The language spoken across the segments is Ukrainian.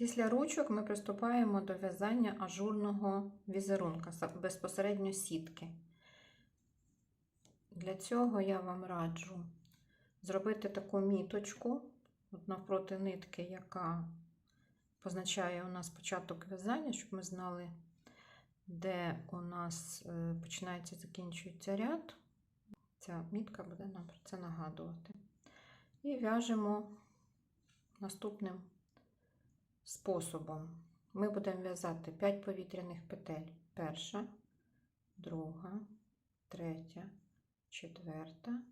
Після ручок ми приступаємо до в'язання ажурного візерунка, безпосередньо сітки. Для цього я вам раджу зробити таку міточку навпроти нитки, яка позначає у нас початок в'язання, щоб ми знали, де у нас е, починається закінчується ряд. Ця мітка буде нам про це нагадувати. І в'яжемо наступним способом. Ми будемо в'язати 5 повітряних петель. Перша, друга, третя, четверта,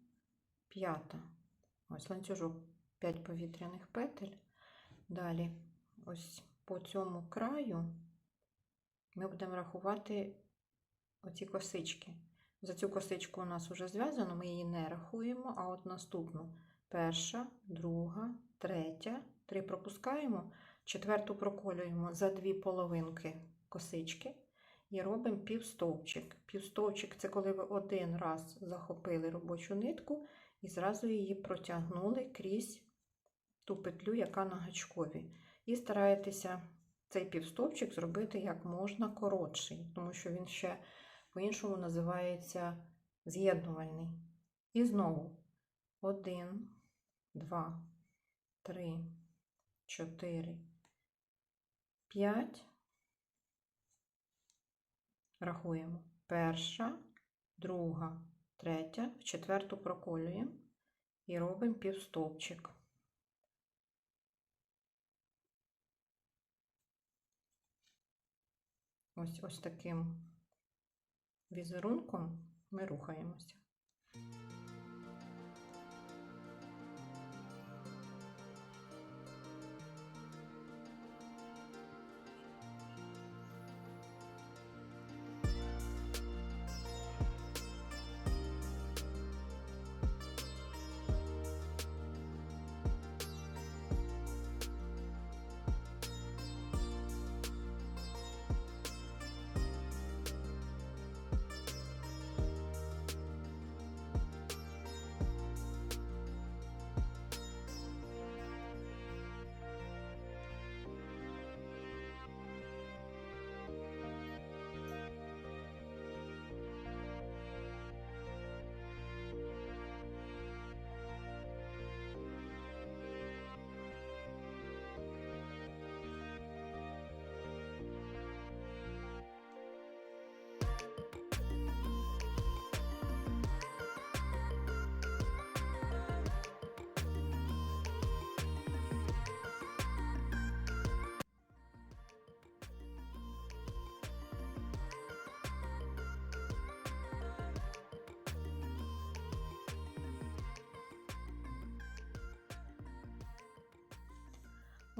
п'ята. Ось ланцюжок 5 повітряних петель. Далі, ось по цьому краю ми будемо рахувати оці косички. За цю косичку у нас вже зв'язано, ми її не рахуємо, а от наступну перша, друга, третя, три пропускаємо, четверту проколюємо за дві половинки косички і робимо півстовпчик. Півстовпчик це коли ви один раз захопили робочу нитку і зразу її протягнули крізь ту петлю, яка на гачкові. І стараєтеся цей півстовпчик зробити як можна коротший, тому що він ще по-іншому називається з'єднувальний. І знову один, два, три, чотири, п'ять. Рахуємо. Перша, друга, третя, в четверту проколюємо і робимо півстовпчик. Ось ось таким візерунком ми рухаємося.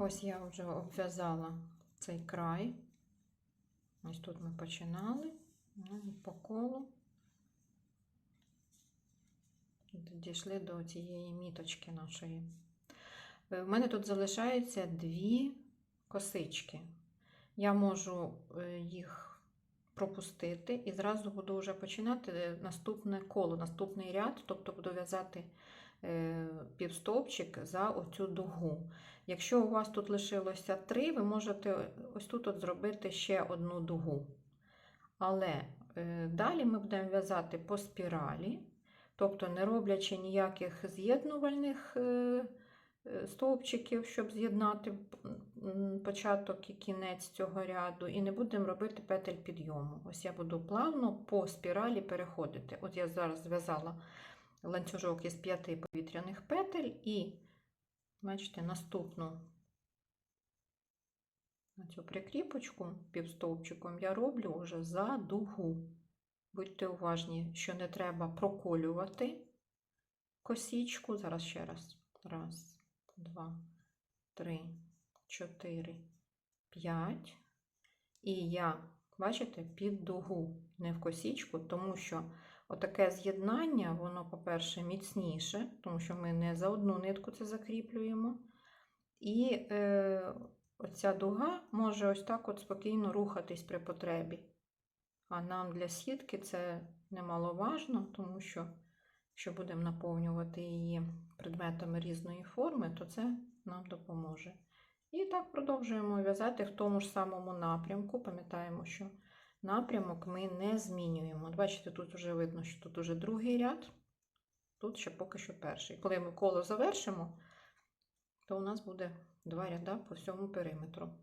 Ось я вже обв'язала цей край. Ось тут ми починали ну, і по колу. Дійшли до цієї міточки нашої. Е, В мене тут залишаються дві косички. Я можу е, їх пропустити і зразу буду вже починати е, наступне коло, наступний ряд, тобто буду в'язати е, півстовпчик за оцю дугу. Якщо у вас тут лишилося три, ви можете ось тут от зробити ще одну дугу. Але е, далі ми будемо в'язати по спіралі, тобто не роблячи ніяких з'єднувальних е, е, стовпчиків, щоб з'єднати початок і кінець цього ряду, і не будемо робити петель підйому. Ось я буду плавно по спіралі переходити. От я зараз зв'язала ланцюжок із п'яти повітряних петель і Бачите, наступну цю прикріпочку півстовпчиком я роблю вже за дугу. Будьте уважні, що не треба проколювати косічку. Зараз ще раз. Раз, два, три, чотири, п'ять. І я, бачите, під дугу, не в косічку, тому що Отаке з'єднання, воно, по-перше, міцніше, тому що ми не за одну нитку це закріплюємо. І е, оця дуга може ось так от спокійно рухатись при потребі. А нам для сітки це немаловажно, тому що, якщо будемо наповнювати її предметами різної форми, то це нам допоможе. І так продовжуємо в'язати в тому ж самому напрямку. Пам'ятаємо, що напрямок ми не змінюємо. От Бачите, тут вже видно, що тут вже другий ряд, тут ще поки що перший. Коли ми коло завершимо, то у нас буде два ряда по всьому периметру.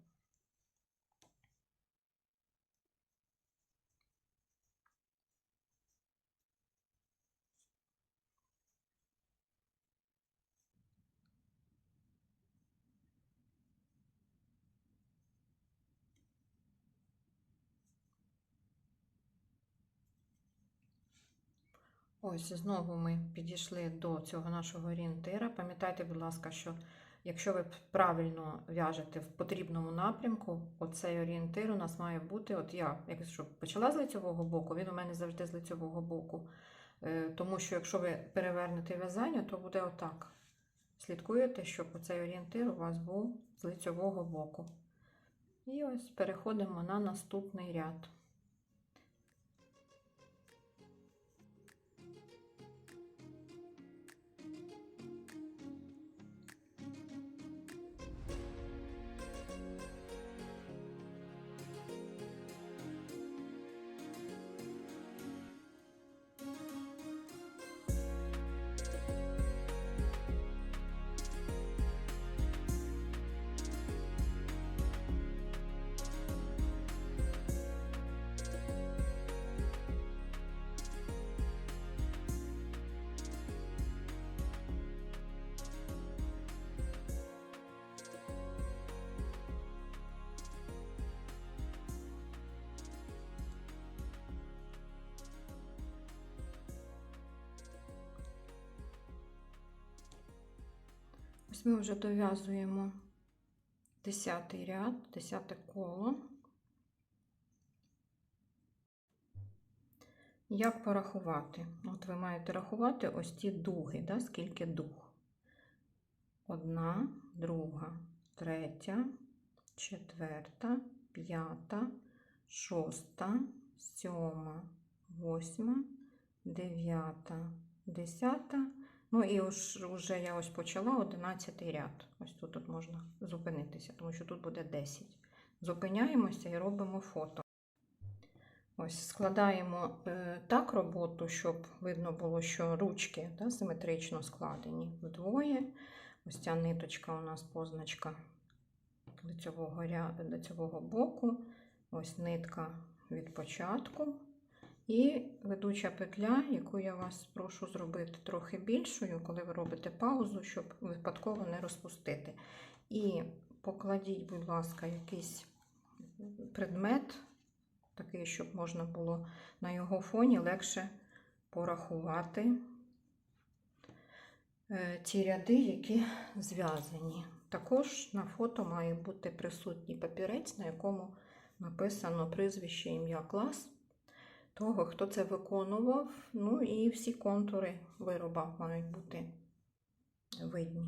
Ось знову ми підійшли до цього нашого орієнтира. Пам'ятайте, будь ласка, що якщо ви правильно в'яжете в потрібному напрямку, оцей орієнтир у нас має бути. От я, якщо почала з лицьового боку, він у мене завжди з лицьового боку. Е, Тому що якщо ви перевернете в'язання, то буде отак. Слідкуєте, щоб оцей орієнтир у вас був з лицьового боку. І ось переходимо на наступний ряд. Ось ми вже дов'язуємо 10 ряд, 10 коло. Як порахувати? От ви маєте рахувати ось ті дуги, да? скільки дуг. Одна, друга, третя, четверта, п'ята, шоста, сьома, восьма, дев'ята, десята. Ну і уж, уже я ось почала 11 ряд. Ось тут, тут можна зупинитися, тому що тут буде 10. Зупиняємося і робимо фото. Ось складаємо е, так роботу, щоб видно було, що ручки да, симетрично складені вдвоє. Ось ця ниточка у нас позначка лицьового, ряду, лицьового боку. Ось нитка від початку. І ведуча петля, яку я вас прошу зробити трохи більшою, коли ви робите паузу, щоб випадково не розпустити. І покладіть, будь ласка, якийсь предмет, такий, щоб можна було на його фоні легше порахувати е, ті ряди, які зв'язані. Також на фото має бути присутній папірець, на якому написано прізвище ім'я клас того, хто це виконував. Ну і всі контури вироба мають бути видні.